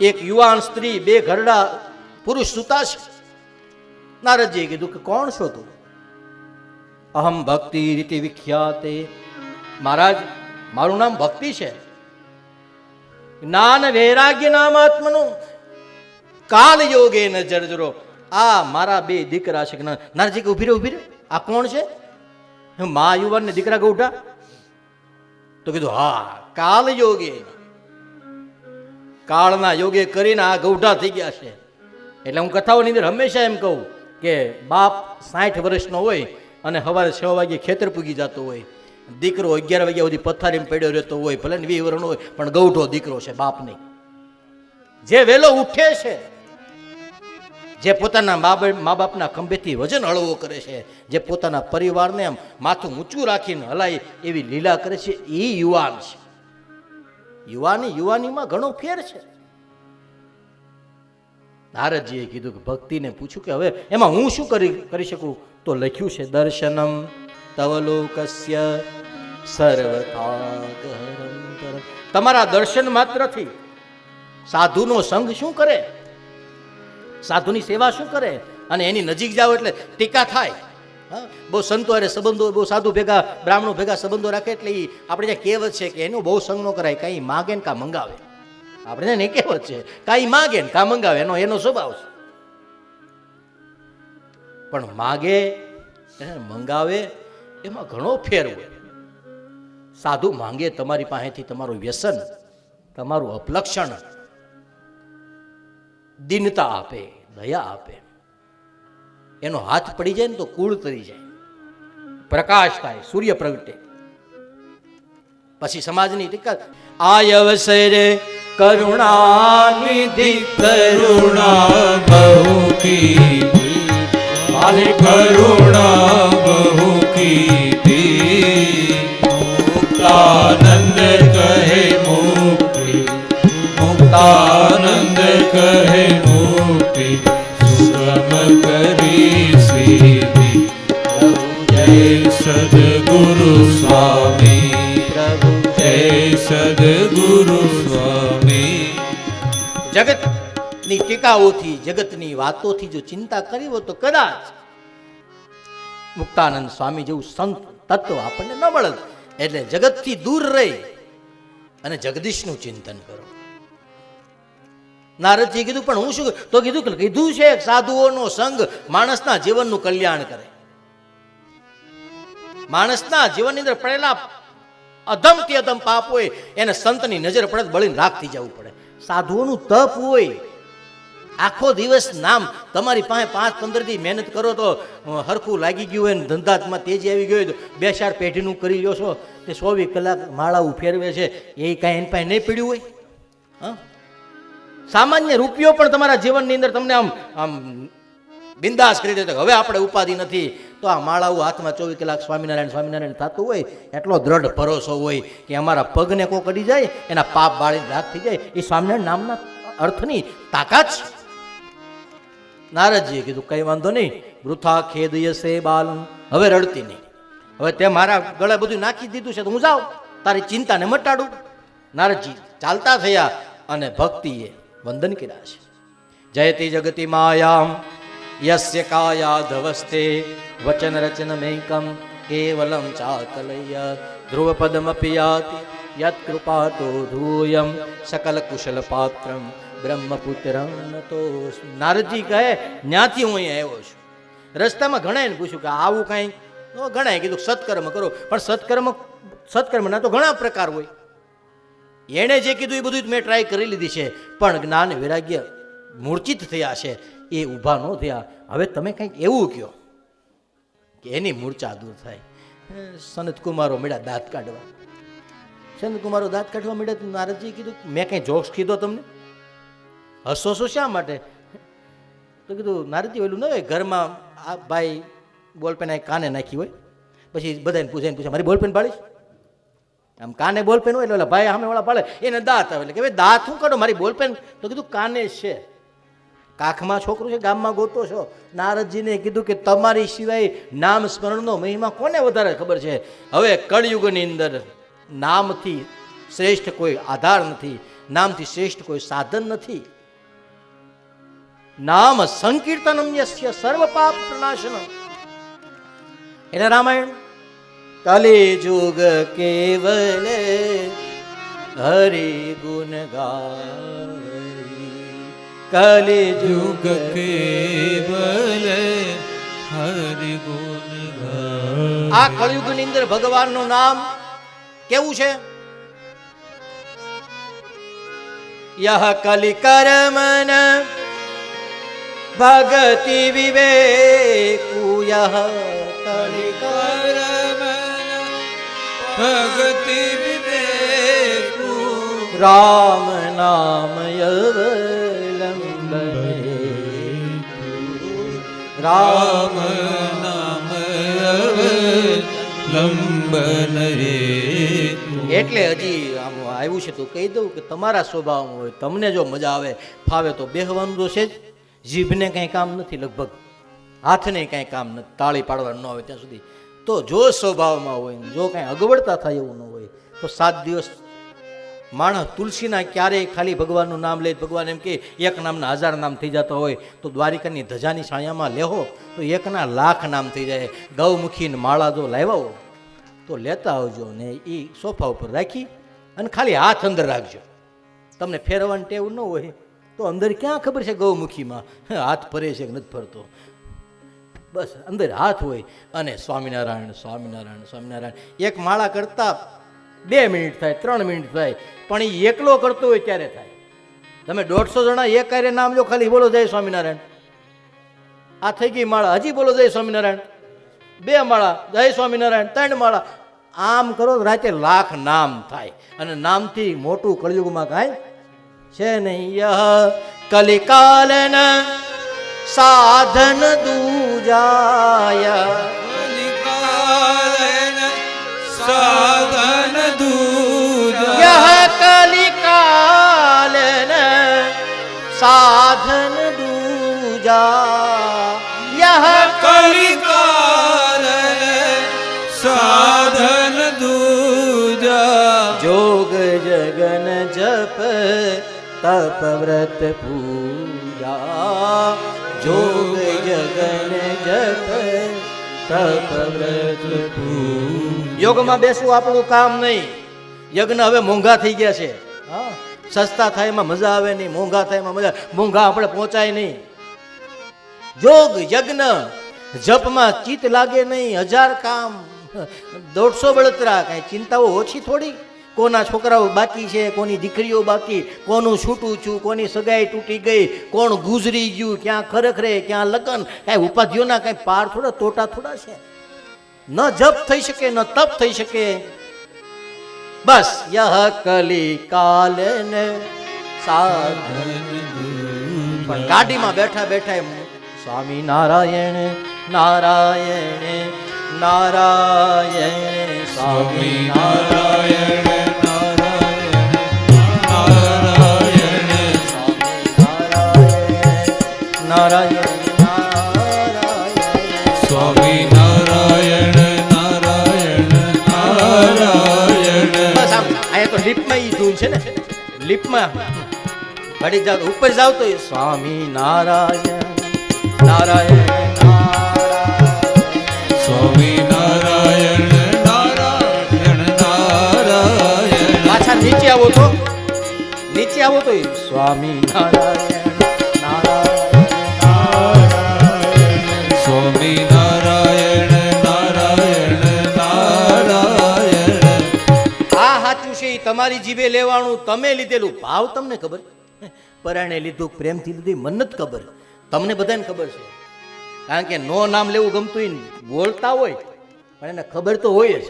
એક યુવાન સ્ત્રી, બે ઘરડા પુરુષ સુતા છે. નારદજીએ કીધું કે કોણ છો તું? અહમ ભક્તિ રીતિ વિખ્યાતે. મહારાજ, મારું નામ ભક્તિ છે. જ્ઞાન વૈરાગ્ય નામ આત્મનું. કાલ યોગે ન જર્જરો. આ મારા બે દીકરા છે નારજી કે ઊભી રે ઊભી રે આ કોણ છે? મા યુવાન ને દીકરા ગૌઠા. તો કીધું, હા, કાલ યોગે કાળના યોગે કરીને આ ગૌઠા થઈ ગયા છે. એટલે હું કથાઓની અંદર હંમેશા એમ કહું કે બાપ સાઠ વર્ષનો હોય અને સવારે છ વાગે ખેતર પૂગી જતો હોય. દીકરો અગિયાર વાગ્યા સુધી પથારીમાં પડ્યો રહેતો હોય, ભલે વિવરણ હોય, પણ ગૌઠો દીકરો છે બાપ નહીં જે વહેલો ઉઠે છે, જે પોતાના મા મા બાપના ખંભેથી વજન હળવો કરે છે, જે પોતાના પરિવારને આમ માથું ઊંચું રાખીને હલાય એવી લીલા કરે છે એ યુવાન છે. યુવાની યુવાનીમાં ઘણો ફેર છે. નારદજીએ કીધું કે ભક્તિને પૂછ્યું કે હવે એમાં હું શું કરી કરી શકું? તો લખ્યું છે, દર્શનમ તવલોકસ્ય સર્વથા તમારા દર્શન માત્રથી સાધુનો સંગ શું કરે? સાધુની સેવા શું કરે? અને એની નજીક જાઓ એટલે ટીકા થાય. હા? બહુ સંતો અરે સંબંધો, બહુ સાધુ ભેગા, બ્રાહ્મણો ભેગા સંબંધો રાખે એટલે એ આપણે જ્યાં કહેવત છે કે એનો બહુ સંગ કરાય, કાંઈ માગે ને કા મંગાવે. આપણે ને કહેવત છે, કાંઈ માગે ને કા મંગાવે, એનો એનો સ્વભાવ છે. પણ માગે મંગાવે, એમાં ઘણો ફેર હોય. સાધુ માંગે તમારી પાસેથી તમારું વ્યસન, તમારું અપલક્ષણ. દિનતા આપે, દયા આપે. એનો હાથ પડી જાય ને તો કુળ તરી જાય. પ્રકાશ થાય, સૂર્ય પ્રગટે. પછી સમાજની ટીકા આ અવસરે કરુણાનિધિ કરુણા બહુ કી કરુણા બહુ કી મુક્તાનંદ કહે મુક્તિ, મુક્તાનંદ કહે મુક્તિ. સુગમ કરી સીધી જગતની ટીકાઓથી, જગતની વાતોથી જો ચિંતા કરી હોય તો કદાચ મુક્તાનંદ સ્વામી જેવું સંત તત્વ આપણને ન મળે. એટલે જગતથી દૂર રહી અને જગદીશનું ચિંતન કરો. નારદજી કીધું, પણ હું શું તો કીધું કે, કીધું છે સાધુઓનો સંગ માણસના જીવનનું કલ્યાણ કરે. માણસના જીવનની અંદર પડેલા અધમથી અધમ પાપ હોય, એને સંતની નજર પડે, બળીને રાખ જવું પડે. સાધુઓનું તપ હોય, આખો દિવસ નામ તમારી પાસે પાંચ પંદર દી મહેનત કરો તો હરખું લાગી ગયું હોય ને ધંધામાં તેજી આવી ગયો હોય તો બે ચાર પેઢીનું કરી લ્યો છો, તે ચોવીસ કલાક માળા ઉફેરવે છે, એ કાંઈ એની પાસે નહીં પડ્યું હોય? હા? સામાન્ય રૂપિયો પણ તમારા જીવનની અંદર તમને આમ આમ બિંદાસ કરી દેતો હવે આપણે ઉપાધિ નથી. તો આ માળાઓ હાથમાં ચોવીસ કલાક સ્વામિનારાયણ સ્વામિનારાયણ થતું હોય, એટલો દ્રઢ ભરોસો હોય કે અમારા પગને કો કડી જાય, એના પાપ બાળીને રાખ થઈ જાય. એ સ્વામિનારાયણ નામના અર્થની તાકાત છે. નારદજીએ કીધું, કઈ વાંધો નહીં વૃથા ખેદયસે બાલમ. હવે રડતી નહીં. હવે તે મારા ગળે બધું નાખી દીધું છે, તો હું જાઉં. તારી ચિંતાને મટાડું. નારદજી ચાલતા થયા અને ભક્તિએ વંદન કર્યા છે જયતિ જગતિ માયામ યસ્ય કાયા ધવસ્તે વચન રચન મેકમ કેવલમ ચાકલય ધ્રુવ પદમપી યાતિ યત કૃપાતો ધૂયમ સકલ કુશલ પાત્રમ બ્રહ્મપુત્રમ નતો નારદજી કહે ન્યાથી હું અહીં આવ્યો છું રસ્તામાં ઘણાને પૂછ્યું કે આવું કાંઈ તો ઘણાએ કીધું સત્કર્મ કરો પણ સત્કર્મ સત્કર્મના તો ઘણા પ્રકાર હોય એણે જે કીધું એ બધું જ મેં ટ્રાય કરી લીધી છે. પણ જ્ઞાન વૈરાગ્ય મૂર્છિત થયા છે. એ ઊભા ન થયા. હવે તમે કંઈક એવું કહો કે એની મૂર્છા દૂર થાય. સનત કુમારો મેળા દાંત કાઢવા. સનત કુમારો દાંત કાઢવા મળ્યા તો નારદજી કીધું મેં કંઈ જોક્સ કીધો તમને? હસો છો શા માટે? તો કીધું, નારદજી ઓલું ન હોય, ઘરમાં આ ભાઈ બોલપેન કાને નાખી હોય? પછી બધાને પૂછે પૂછે, મારી બોલપેન પાડીશ આમ કાને બોલપેન હોય એટલે ભાઈ સામે વાળા પાડે. એને દાંત આવે એટલે કે ભાઈ, દાંત શું કાઢો? મારી બોલપેન. તો કીધું, કાને છે? કાખમાં છોકરું છે, ગામમાં ગોતો છો. નારદજીને કીધું કે, તમારી સિવાય નામ સ્મરણનો મહિમા કોને વધારે ખબર છે? હવે કળયુગની અંદર નામથી શ્રેષ્ઠ કોઈ આધાર નથી, નામથી શ્રેષ્ઠ કોઈ સાધન નથી. નામ સંકીર્તનમ યસ્ય સર્વ પાપ પ્રનાશન એટલે રામાયણ કલિજુગ કેવલ હરિ ગુણ ગાય કલિજુગ કેવલ હરે ગુણ આ આ કળયુગની અંદર ભગવાનનું નામ કેવું છે? યહ કલિકર્મન ભગતિ વિવેકુ ભક્તિ રામ નામ અવલંબને રામ નામ લંબન રે એટલે હજી આમ આવ્યું છે તો કહી દઉં કે તમારા સ્વભાવમાં હોય તમને જો મજા આવે ફાવે તો બેહવાનું તો છે જ. જીભને કંઈ કામ નથી લગભગ હાથને કાંઈ કામ નથી તાળી પાડવાનું ન હોય ત્યાં સુધી. તો જો સ્વભાવમાં હોય ને, જો કાંઈ અગવડતા થાય એવું ન હોય, તો સાત દિવસ માણસ તુલસીના ક્યારેય ખાલી ભગવાનનું નામ લે, ભગવાન એમ કે એક નામના હજાર નામ થઈ જતા હોય, તો દ્વારિકાની ધજાની છાયામાં લેહો, તો એકના લાખ નામ થઈ જાય. ગૌમુખીને માળા જો લાવ્યા તો લેતા આવજો ને એ સોફા ઉપર રાખી અને ખાલી હાથ અંદર રાખજો. તમને ફેરવવાની ટેવ ન હોય, તો અંદર ક્યાં ખબર છે ગૌમુખીમાં? હાથ ફરે છે કે નથી ફરતો? બસ અંદર હાથ હોય અને સ્વામિનારાયણ સ્વામિનારાયણ સ્વામિનારાયણ. એક માળા કરતા બે મિનિટ થાય, ત્રણ મિનિટ થાય, પણ એ એકલો કરતો હોય ત્યારે થાય. તમે દોઢસો જણા એક કાર્ય નામ જો ખાલી બોલો જય સ્વામિનારાયણ. આ થઈ ગઈ માળા. હજી બોલો જય સ્વામિનારાયણ. બે માળા, જય સ્વામિનારાયણ, ત્રણ માળા. આમ કરો રાતે લાખ નામ થાય. અને નામથી મોટું કળિયુગમાં કાંઈ છે નહીં. કલિકાલન સાધન દૂજાયા. સાધન દૂજા કલિકાલ સાધન દૂજા યહ કલિકાલન સાધન દૂજા જોગ જગન જપ તપ વ્રત પૂજા. જોગ જગન જપ તપ વ્રત યોગમાં બેસવું આપણું કામ નહીં. યજ્ઞ હવે મોંઘા થઈ ગયા છે. હા. સસ્તા થાય એમાં મજા આવે નહીં મોંઘા થાય એમાં મજા મોંઘા આપણે પહોંચાય નહીં. જોગ યજ્ઞ જપમાં ચિત્ત લાગે નહીં હજાર કામ દોઢસો બળતરા કાંઈ ચિંતાઓ ઓછી થોડી? કોના છોકરાઓ બાકી છે, કોની દીકરીઓ બાકી, કોનું છૂટું છું, કોની સગાઈ તૂટી ગઈ, કોણ ગુજરી ગયું, ક્યાં ખરેખરે ક્યાં લગ્ન, કાંઈ ઉપાધિઓના કાંઈ પાર થોડા, તોટા થોડા છે. ન જપ થઈ શકે, ન તપ થઈ શકે. બસ, યહ કલી કાલન સાધન પણ ગાડીમાં બેઠા બેઠા સ્વામી નારાયણ નારાયણ નારાયણ, સ્વામી નારાયણ. નારાયણ નારાયણ સ્વામી નારાયણ નારાયણ અહીંયા તો લિપમાં ઈ છે ને લિપમાં ઘડી જાવ ઉપર જાવ તો સ્વામી નારાયણ. નારાયણ સ્વામી નારાયણ નારાયણ નારાયણ પાછા નીચે આવો તો. નીચે આવો તો સ્વામી નારાયણ. તમારી જીભે લેવાનું તમે લીધેલું ભાવ તમને ખબર? પરાણે લીધું, પ્રેમથી લીધું મને જ ખબર. તમને બધાને ખબર છે. કારણ કે નો નામ લેવું ગમતું બોલતા હોય, પણ એને ખબર તો હોય જ.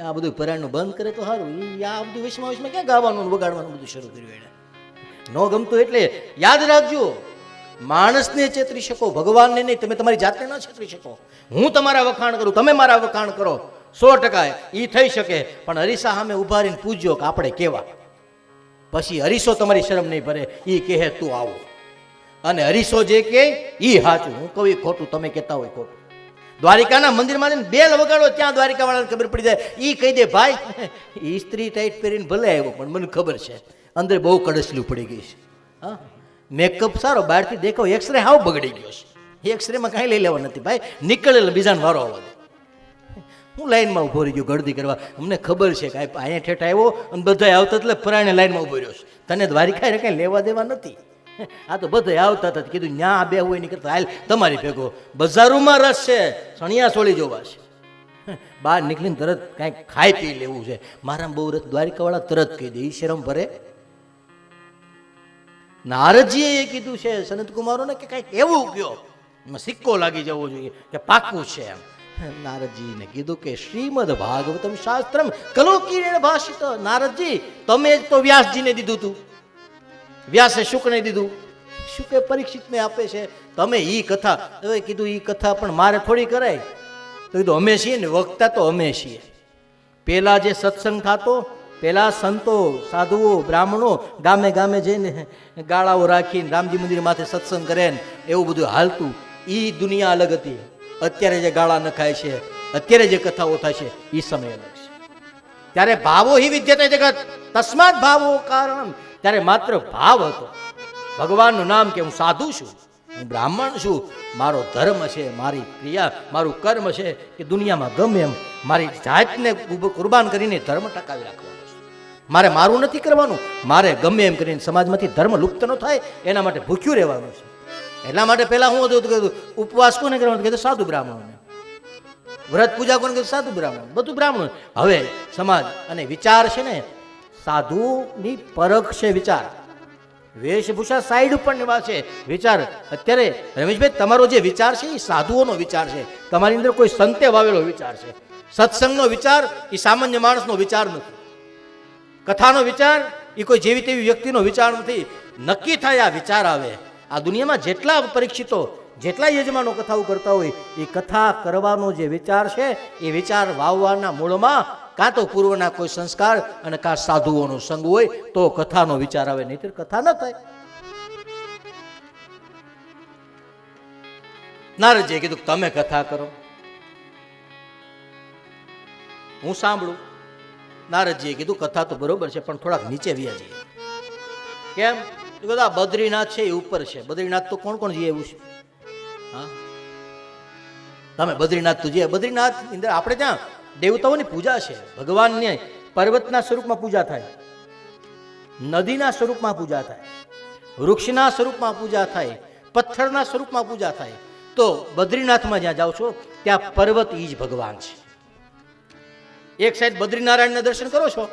આ બધું પરાણનું બંધ કરે તો સારું. આ બધું વિશ્વમાં વિશ્વમાં ક્યાં ગાવાનું વગાડવાનું બધું શરૂ કર્યું એને? નો ગમતું એટલે યાદ રાખજો, માણસને ચેતરી શકો, ભગવાનને નહીં. તમે તમારી જાતને ન છેતરી શકો. હું તમારા વખાણ કરું, તમે મારા વખાણ કરો. સો ટકા એ થઈ શકે. પણ હરીસા સામે ઊભા રહીને પૂછજો કે આપણે કેવા? પછી હરીસો તમારી શરમ નહીં ભરે એ કહે, તું આવો. અને હરીસો જે કે એ સાચું હું કહું ખોટું, તમે કહેતા હોય ખોટું. દ્વારિકાના મંદિરમાં જઈને બેલ વગાડો, ત્યાં દ્વારિકા વાળાને ખબર પડી જાય. એ કહી દે, ભાઈ એ સ્ત્રી ટાઈટ પહેરીને ભલે આવ્યો, પણ મને ખબર છે, અંદર બહુ કડસલું પડી ગઈ છે. હા? મેકઅપ સારો, બહારથી દેખાવ એક્સરે હાવ બગડી ગયો છે. એક્સરેમાં કાંઈ લઈ લેવા નથી, ભાઈ. નીકળેલો બીજાને વારો આવવા હું લાઈનમાં ઊભો રહી ગયો ગળદી કરવા. અમને ખબર છે કે અહીંયા ઠેઠ આવ્યો અને બધા આવતા એટલે પરાણે લાઈનમાં ઊભો રહ્યો છે. તને દ્વારિકાએ કાંઈ લેવા દેવા નથી. આ તો બધા આવતા હતા. કીધું ન્યા બે હોય એની કરતા, હાલ, તમારી ભેગો. બજારોમાં રસ છે સણિયા સોળી જોવા છે. બહાર નીકળીને તરત કાંઈક ખાઈ પી લેવું છે. મારા બહુ રસ, દ્વારિકાવાળા તરત કહી દે એ શરમ ભરે. નારદજીએ એ કીધું છે સનત કુમારોને કે કંઈક એવું કયો સિક્કો લાગી જવો જોઈએ કે પાકું છે એમ. નારદજીને કીધું કે શ્રીમદ ભાગવતમ શાસ્ત્રમ કલોકીરેણ ભાષિત. નારદજી, તમે જ તો વ્યાસજીને દીધું હતું વ્યાસે શુકને દીધું. શુકે પરીક્ષિતને આપે છે. તમે ઈ કથા, હવે કીધું ઈ કથા પણ મારે થોડી કરાય. તો કીધું, અમે છીએ ને, વક્તા તો અમે છીએ. પેલા જે સત્સંગ થતો, પેલા સંતો, સાધુઓ, બ્રાહ્મણો ગામે ગામે જઈને ગાળાઓ રાખીને રામજી મંદિર માથે સત્સંગ કરે ને, એવું બધું હાલતું. એ દુનિયા અલગ હતી. અત્યારે જે ગાળા નખાય છે, અત્યારે જે કથાઓ થાય છે એ સમય અલગ છે. ત્યારે ભાવો હિ વિદ્યતે જગત. તસ્માત ભાવો કારણ. ત્યારે માત્ર ભાવ હતો. ભગવાનનું નામ કે હું સાધુ છું, હું બ્રાહ્મણ છું, મારો ધર્મ છે, મારી ક્રિયા, મારું કર્મ છે કે દુનિયામાં ગમે એમ મારી જાતને કુરબાન કરીને ધર્મ ટકાવી રાખવાનો છે. મારે મારું નથી કરવાનું, મારે ગમે એમ કરીને સમાજમાંથી ધર્મ લુપ્ત ન થાય, એના માટે ભૂખ્યું રહેવાનું છે. એટલા માટે પહેલાં હું હતું કીધું, ઉપવાસ કોને કરવાનું? કીધું, સાધુ બ્રાહ્મણોને. વ્રત પૂજા કોને કીધું? સાધુ બ્રાહ્મણ બધું બ્રાહ્મણ હવે સમાજ અને વિચાર છે ને, સાધુની પરખ છે વિચાર. વેશભૂષા સાઈડ ઉપર નિવાસ છે. વિચાર, અત્યારે રમેશભાઈ, તમારો જે વિચાર છે, એ સાધુઓનો વિચાર છે. તમારી અંદર કોઈ સંતે વાવેલો વિચાર છે. સત્સંગનો વિચાર, એ સામાન્ય માણસનો વિચાર નથી. કથાનો વિચાર, એ કોઈ જેવી તેવી વ્યક્તિનો વિચાર નથી. નક્કી થાય આ વિચાર આવે. આ દુનિયામાં જેટલા પરીક્ષિતો, જેટલા યજમાનો કથાઓ કરતા હોય, એ કથા કરવાનો જે વિચાર છે, એ વિચાર વાવવાના મૂળમાં કાં તો પૂર્વના કોઈ સંસ્કાર અને કાં સાધુઓનો સંગ હોય, તો કથાનો વિચાર આવે, નહીતર કથા ન થાય. નારદજીએ કીધું, તમે કથા કરો. હું સાંભળું. નારદજીએ કીધું, કથા તો બરોબર છે, પણ થોડાક નીચે વ્યા કેમ? બધા બદ્રીનાથ છે, એ ઉપર છે. બદ્રીનાથ તો કોણ કોણ જઈએ એવું છે? હા? તમે બદ્રીનાથ તો જઈએ બદ્રીનાથ અંદર આપણે ત્યાં દેવતાઓની પૂજા છે. ભગવાનને પર્વતના સ્વરૂપમાં પૂજા થાય. નદીના સ્વરૂપમાં પૂજા થાય. વૃક્ષના સ્વરૂપમાં પૂજા થાય. પથ્થરના સ્વરૂપમાં પૂજા થાય. તો બદ્રીનાથમાં જ્યાં જાઓ છો, ત્યાં પર્વત ઈ જ ભગવાન છે. એક સાઈડ બદ્રીનારાયણના દર્શન કરો છો.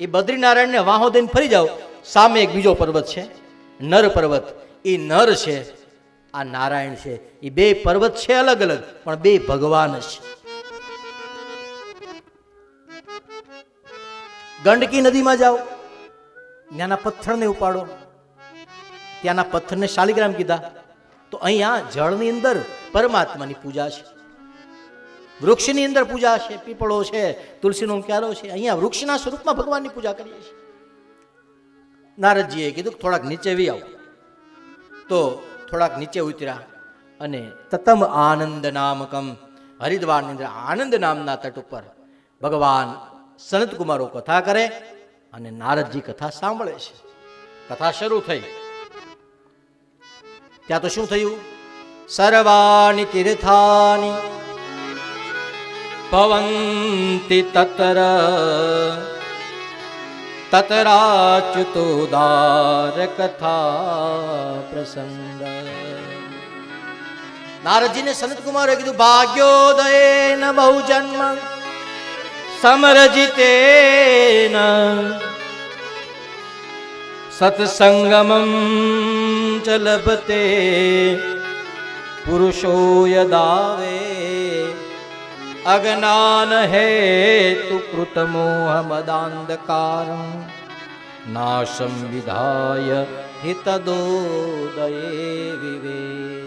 એ બદ્રીનારાયણને વાહો દઈને ફરી જાઓ. સામે એક બીજો પર્વત છે. નર પર્વત. એ નર છે, આ નારાયણ છે. એ બે પર્વત છે અલગ અલગ, પણ બે ભગવાન છે. ગંડકી નદીમાં જાઓ, ત્યાંના પથ્થરને ઉપાડો. ત્યાંના પથ્થરને શાલિગ્રામ કીધા. તો અહીંયા જળની અંદર પરમાત્માની પૂજા છે. વૃક્ષની અંદર પૂજા છે, પીપળો છે, તુલસીનો ક્યારો છે. અહીંયા વૃક્ષના સ્વરૂપમાં ભગવાનની પૂજા કરીએ છીએ. નારદજીએ કીધું થોડાક નીચે વી આવો. તો થોડાક નીચે ઉતર્યા અને તતમ આનંદ નામકમ હરિદ્વારની અંદર આનંદ નામના તટ ઉપર ભગવાન સનતકુમારો કથા કરે અને નારદજી કથા સાંભળે છે. કથા શરૂ થઈ. ત્યાં તો શું થયું? સર્વાણી તીર્થાની ભવંતી તતર તતરાચ્યુતોદાર કથા પ્રસંગ નારદજીને સનત કુમારે કીધું ન બહુ જન્મ સમરજિતેન સત્સંગમ ચલભતે પુરુષો યદાવે અજ્ઞાન હેતુ કૃત મોહમદાંધકારમ નાશમ વિધાય હિતદોદયે વિવે